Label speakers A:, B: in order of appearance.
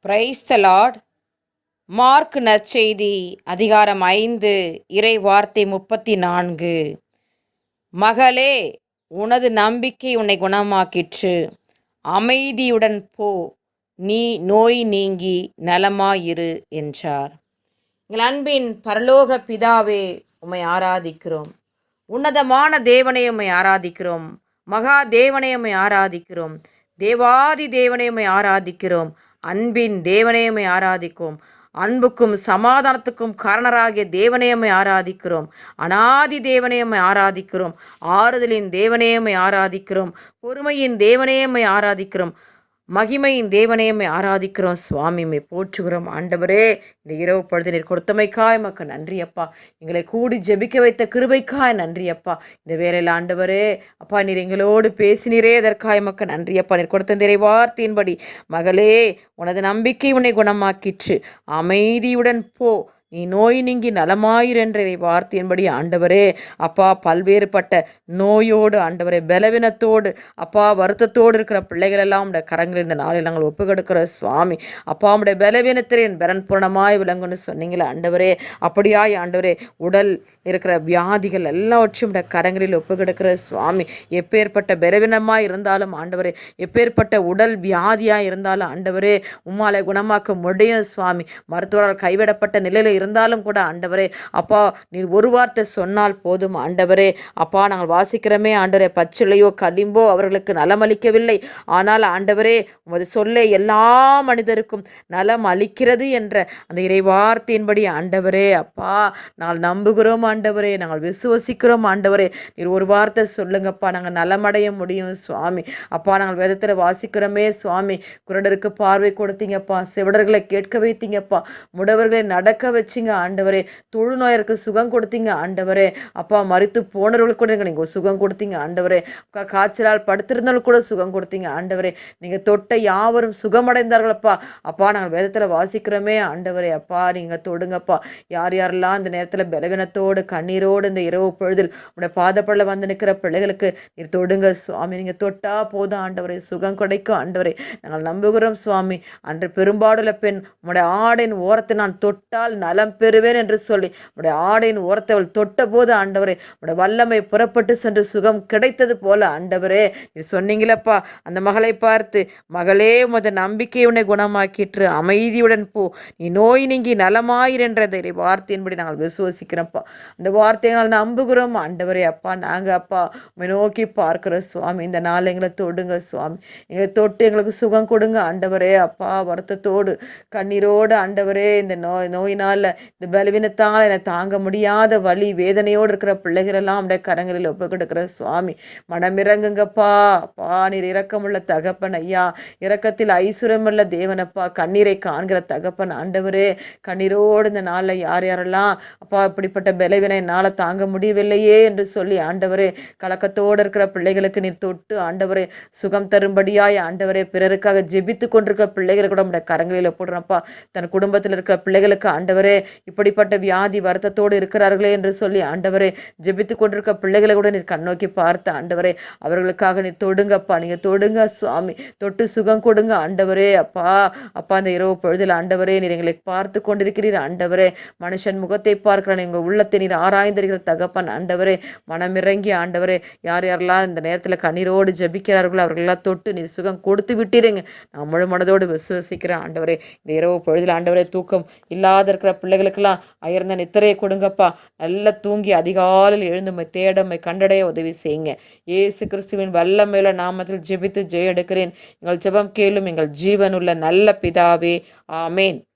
A: Praise the Lord mark நற்செய்தி அதிகாரம் ஐந்து இறை வார்த்தை முப்பத்தி நான்கு மகளே உனது நம்பிக்கை உன்னை குணமாக்கிற்று. அமைதியுடன் போ. நீ நோய் நீங்கி நலமாயிரு என்றார். எங்கள் அன்பின் பரலோக பிதாவே உம்மை ஆராதிக்கிறோம். உன்னதமான தேவனை உம்மை ஆராதிக்கிறோம். மகா தேவனை உம்மை ஆராதிக்கிறோம். தேவாதி தேவனை உம்மை ஆராதிக்கிறோம். அன்பின் தேவனையுமை ஆராதிக்கும் அன்புக்கும் சமாதானத்துக்கும் காரணராகிய தேவனையம்மை ஆராதிக்கிறோம். அனாதி தேவனையம்மை ஆராதிக்கிறோம். ஆறுதலின் தேவனையம்மை ஆராதிக்கிறோம். பொறுமையின் தேவனையம்மை ஆராதிக்கிறோம். மகிமையின் தேவனையுமே ஆராதிக்கிறோம் சுவாமியுமே போற்றுகிறோம். ஆண்டவரே இந்த இரவு பொழுது நீர் கொடுத்தமைக்காய் மக்கள் நன்றி அப்பா எங்களை கூடி ஜெபிக்க வைத்த கிருபைக்காய் நன்றி அப்பா இந்த வேலையில் ஆண்டவரே அப்பா நீர் எங்களோடு பேசினீரே அதற்காய் மக்கள் நன்றி அப்பா நீர் கொடுத்த இந்த வார்த்தையின்படி மகளே உனது நம்பிக்கை உன்னை குணமாக்கிற்று. அமைதியுடன் போ. நீ நோய் நீங்கி நலமாயிரென்ற வார்த்தையின்படி ஆண்டவரே அப்பா பல்வேறுபட்ட நோயோடு ஆண்டவரே பலவீனத்தோடு அப்பா வருத்தத்தோடு இருக்கிற பிள்ளைகள் எல்லாம் உடைய கரங்கள் இந்த நாளில் நாங்கள் ஒப்புக்கெடுக்கிற சுவாமி. அப்பா உடைய பலவீனத்தில் என் பரன் பூரணமாய் விளங்குன்னு சொன்னீங்களே ஆண்டவரே. அப்படியாய் ஆண்டவரே உடல் இருக்கிற வியாதிகள் எல்லாவற்றையும் உடைய கரங்களில் ஒப்புக்கெடுக்கிற சுவாமி. எப்பேற்பட்ட பலவீனமாக இருந்தாலும் ஆண்டவரே எப்பேற்பட்ட உடல் வியாதியாக இருந்தாலும் ஆண்டவரே உம்மாலை குணமாக்க முடியும் சுவாமி. மருத்துவரால் கைவிடப்பட்ட நிலையில் இருந்தாலும் கூட ஆண்டவரே அப்பா நீர் ஒரு வார்த்தை சொன்னால் போதும் ஆண்டவரே. அப்பா நாங்கள் வாசிக்கிறோமே ஆண்டவரே. பச்சிலையோ களிம்போ அவர்களுக்கு நலம் அளிக்கவில்லை ஆனால் ஆண்டவரே உமது சொல்லே எல்லா மனிதருக்கும் நலம் அளிக்கிறது என்ற அந்த இறை வார்த்தையின்படி ஆண்டவரே அப்பா நாங்கள் நம்புகிறோம் ஆண்டவரே. நாங்கள் விசுவசிக்கிறோம் ஆண்டவரே. நீர் ஒரு வார்த்தை சொல்லுங்கப்பா. நாங்கள் நலமடைய முடியும் சுவாமி. அப்பா நாங்கள் வேதத்தில் வாசிக்கிறோமே சுவாமி. குரடருக்கு பார்வை கொடுத்தீங்கப்பா. செவிடர்களை கேட்க வைத்தீங்கப்பா. முடவர்களை நடக்க வச்சு வச்சிங்க ஆண்டவரே. தொழுநோயருக்கு சுகம் கொடுத்தீங்க ஆண்டவரே. அப்பா மறித்து போனவர்களுக்கு கூட நீங்கள் சுகம் கொடுத்தீங்க ஆண்டவரே. காய்ச்சலால் படுத்திருந்தாலும் கூட சுகம் கொடுத்தீங்க ஆண்டவரே. நீங்கள் தொட்ட யாவரும் சுகமடைந்தார்களப்பா அப்பா. நாங்கள் வேதத்தில் வாசிக்கிறோமே ஆண்டவரே. அப்பா நீங்கள் தொடுங்கப்பா. யார் யாரெல்லாம் இந்த நேரத்தில் பலவீனத்தோடு கண்ணீரோடு இந்த இரவு பொழுதில் உடைய பாதப்படல வந்து நிற்கிற பிள்ளைகளுக்கு நீர் தொடுங்க சுவாமி. நீங்கள் தொட்டா போதும் ஆண்டவரே. சுகம் கிடைக்கும் ஆண்டவரே. நாங்கள் நம்புகிறோம் சுவாமி. அன்று பெரும்பாடுள்ள பெண் உடைய ஆடையின் ஓரத்தை நான் தொட்டால் நல நலம் பெறுவேன் என்று சொல்லி உடைய ஆடையின் ஓரத்தவள் தொட்ட போது ஆண்டவரே உடைய வல்லமை புறப்பட்டு சென்று சுகம் கிடைத்தது போல ஆண்டவரே நீ சொன்னீங்களப்பா அந்த மகளை பார்த்து மகளே உமது நம்பிக்கை உன்னை குணமாக்கிற்று அமைதியுடன் போ நீ நோய் நீங்கி நலமாயிரென்றதை வார்த்தையின்படி நாங்கள் விசுவசிக்கிறோம்ப்பா. அந்த வார்த்தையினால் நம்புகிறோம். ஆண்டவரே அப்பா நாங்கள் அப்பா உண்மை நோக்கி பார்க்குறோம் சுவாமி. இந்த நாள் எங்களை தொடுங்க சுவாமி. எங்களை தொட்டு எங்களுக்கு சுகம் கொடுங்க ஆண்டவரே அப்பா. வருத்தத்தோடு கண்ணீரோடு ஆண்டவரே இந்த நோய் நோயினால் இந்த பலவீனத்தால் என்னை தாங்க முடியாத வழி வேதனையோடு இருக்கிற பிள்ளைகளெல்லாம் அப்படியே கரங்களில் ஒப்பு கொடுக்குற சுவாமி. மனமிறங்குங்கப்பா. அப்பா நீர் இரக்கமுள்ள தகப்பன் ஐயா. இரக்கத்தில் ஐஸ்வரமுள்ள தேவனப்பா. கண்ணீரை காண்கிற தகப்பன் ஆண்டவரே. கண்ணீரோடு இந்த நாளில் யார் யாரெல்லாம் அப்பா இப்படிப்பட்ட பலவினை என்னால் தாங்க முடியவில்லையே என்று சொல்லி ஆண்டவரே கலக்கத்தோடு இருக்கிற பிள்ளைகளுக்கு நீர் தொட்டு ஆண்டவரே சுகம் தரும்படியாய் ஆண்டவரே பிறருக்காக ஜெபித்து கொண்டிருக்கிற பிள்ளைகளை கூட நம்முடைய கரங்களில் போடுறப்பா தன் குடும்பத்தில் இருக்கிற பிள்ளைகளுக்கு ஆண்டவரே இப்படிப்பட்ட வியாதி வருத்தத்தோடு இருக்கிறார்களே என்று சொல்லி ஆண்டவரே ஜெபித்து கொண்டிருக்க பிள்ளைகளை கூட நீர் கண்ணோக்கி பார்த்த ஆண்டவரே அவர்களுக்காக நீ தொடுங்கப்பா நீங்கள் தொடுங்க சுவாமி. தொட்டு சுகம் கொடுங்க ஆண்டவரே அப்பா. அப்பா அந்த இரவு பொழுதில் ஆண்டவரே நீர் எங்களை பார்த்து கொண்டிருக்கிறீர் ஆண்டவரே. மனுஷன் முகத்தை பார்க்கிறான் எங்கள் உள்ளத்தை நீர் ஆராய்ந்திருக்கிற தகப்பன் ஆண்டவரே. மனமிறங்கி ஆண்டவரே யார் யாரெல்லாம் இந்த நேரத்தில் கண்ணீரோடு ஜபிக்கிறார்களோ அவர்களெல்லாம் தொட்டு நீர் சுகம் கொடுத்து விட்டீருங்க. நான் முழு மனதோடு விசுவசிக்கிறேன் ஆண்டவரே. இந்த இரவு பொழுதில் ஆண்டவரே தூக்கம் இல்லாத இருக்கிற பிள்ளைகளுக்கெல்லாம் அயர்ந்த நித்திரையை கொடுங்கப்பா. நல்லா தூங்கி அதிகாலையில் எழுந்து தேடமை கண்டடைய உதவி செய்யுங்க. ஏசு கிறிஸ்துவின் வல்லமையில நாமத்தில் ஜெபித்து ஜெய எடுக்கிறேன் எங்கள் ஜெபம் கேளும் எங்கள் ஜீவனுள்ள நல்ல பிதாவே. ஆமேன்.